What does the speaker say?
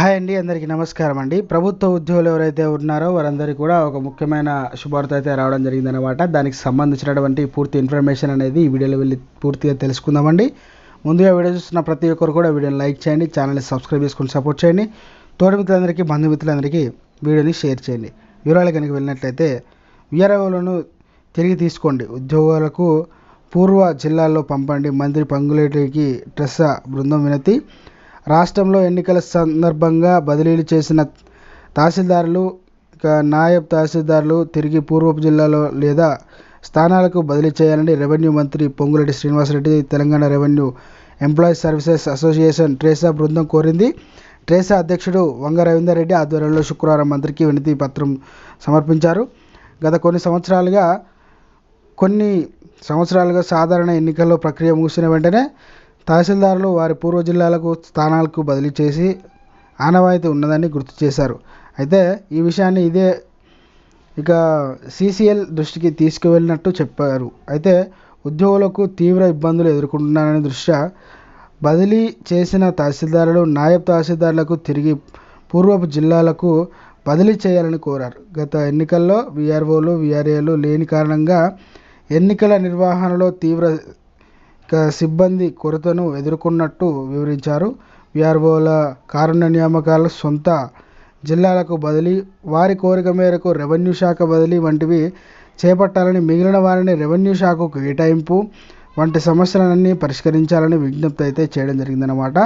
Hi అండి అందరికీ నమస్కారం అండి. ప్రభుత్వ ఉద్యోగులు ఎవరైతే ఉన్నారో వారందరికీ కూడా ఒక ముఖ్యమైన శుభార్త అయితే రావడం జరిగిందనమాట దానికి సంబంధించినటువంటి పూర్తి ఇన్ఫర్మేషన్ అనేది ఈ వీడియోలో వెళ్ళి పూర్తిగా తెలుసుకుందామండి. ముందుగా వీడియో చూస్తున్న ప్రతి ఒక్కరు కూడా వీడియోని లైక్ చేయండి ఛానల్ని సబ్స్క్రైబ్ చేసుకుని సపోర్ట్ చేయండి. తోటి మిత్రులందరికీ బంధుమిత్రులందరికీ వీడియోని షేర్ చేయండి. వివరాలు కనుక వెళ్ళినట్లయితే విఆర్ఓలను తిరిగి తీసుకోండి. ఉద్యోగాలకు పూర్వ జిల్లాల్లో పంపండి. మంత్రి పంగులేటికి ట్రెస్సా బృందం వినతి. రాష్ట్రంలో ఎన్నికల సందర్భంగా బదిలీలు చేసిన తహసీల్దారులు ఇక నాయబ్ తహసీల్దారులు తిరిగి పూర్వపు జిల్లాలో లేదా స్థానాలకు బదిలీ చేయాలని రెవెన్యూ మంత్రి Ponguleti Srinivasa Reddy Telangana revenue employees services association TRESA బృందం కోరింది. ట్రేసా అధ్యక్షుడు వంగ రవీందర్ రెడ్డి ఆధ్వర్యంలో శుక్రవారం మంత్రికి వినతి పత్రం సమర్పించారు. గత కొన్ని సంవత్సరాలుగా కొన్ని సంవత్సరాలుగా సాధారణ ఎన్నికల్లో ప్రక్రియ ముగిసిన వెంటనే తహసీల్దారులు వారి పూర్వ జిల్లాలకు స్థానాలకు బదిలీ చేసి ఆనవాయితీ ఉన్నదని గుర్తు చేశారు. అయితే ఈ విషయాన్ని ఇదే ఇక సీసీఎల్ దృష్టికి తీసుకువెళ్ళినట్టు చెప్పారు. అయితే ఉద్యోగులకు తీవ్ర ఇబ్బందులు ఎదుర్కొంటున్నారనే దృష్ట్యా బదిలీ చేసిన తహసీల్దారులు నాయబ్ తహసీల్దారులకు తిరిగి పూర్వపు జిల్లాలకు బదిలీ చేయాలని కోరారు. గత ఎన్నికల్లో విఆర్ఓలు విఆర్ఏలు లేని కారణంగా ఎన్నికల నిర్వహణలో తీవ్ర సిబ్బంది కొరతను ఎదుర్కొన్నట్టు వివరించారు. విఆర్ఓల కారుణ్య నియామకాలు సొంత జిల్లాలకు బదిలీ వారి కోరిక మేరకు రెవెన్యూ శాఖ బదిలీ వంటివి చేపట్టాలని మిగిలిన వారిని రెవెన్యూ శాఖకు కేటాయింపు వంటి సమస్యలన్నీ పరిష్కరించాలని విజ్ఞప్తి అయితే చేయడం జరిగిందనమాట